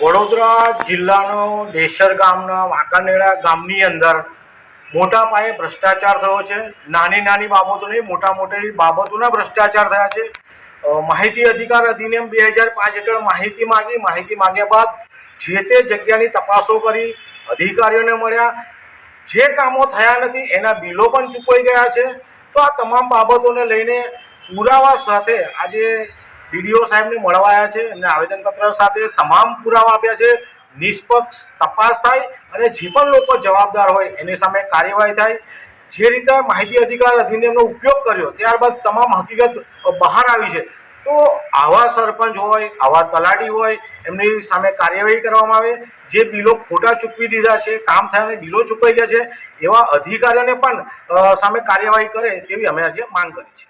વડોદરા જિલ્લાનો દેસર ગામના વાંકાનેડા ગામની અંદર મોટા પાયે ભ્રષ્ટાચાર થયો છે. નાની નાની બાબતો નહીં મોટા મોટી બાબતોના ભ્રષ્ટાચાર થયા છે. માહિતી અધિકાર અધિનિયમ બે હજાર પાંચ હેઠળ માહિતી માગી. માહિતી માગ્યા બાદ જે તે જગ્યાની તપાસો કરી અધિકારીઓને મળ્યા. જે કામો થયા નથી એના બિલો પણ ચૂકવાઈ ગયા છે. તો આ તમામ બાબતોને લઈને પુરાવા સાથે આજે ડીડીઓ સાહેબને મળવા આવ્યા છે અને આવેદનપત્ર સાથે તમામ પુરાવા આપ્યા છે. નિષ્પક્ષ તપાસ થાય અને જે પણ લોકો જવાબદાર હોય એની સામે કાર્યવાહી થાય. જે રીતે માહિતી અધિકાર અધિનિયમનો ઉપયોગ કર્યો, ત્યારબાદ તમામ હકીકત બહાર આવી છે. તો આવા સરપંચ હોય, આવા તલાટી હોય, એમની સામે કાર્યવાહી કરવામાં આવે. જે બિલો ખોટા ચૂકવી દીધા છે, કામ થયાને બિલો ચૂકવાઈ ગયા છે, એવા અધિકારીઓને પણ સામે કાર્યવાહી કરે તેવી અમે આજે માંગ કરી છે.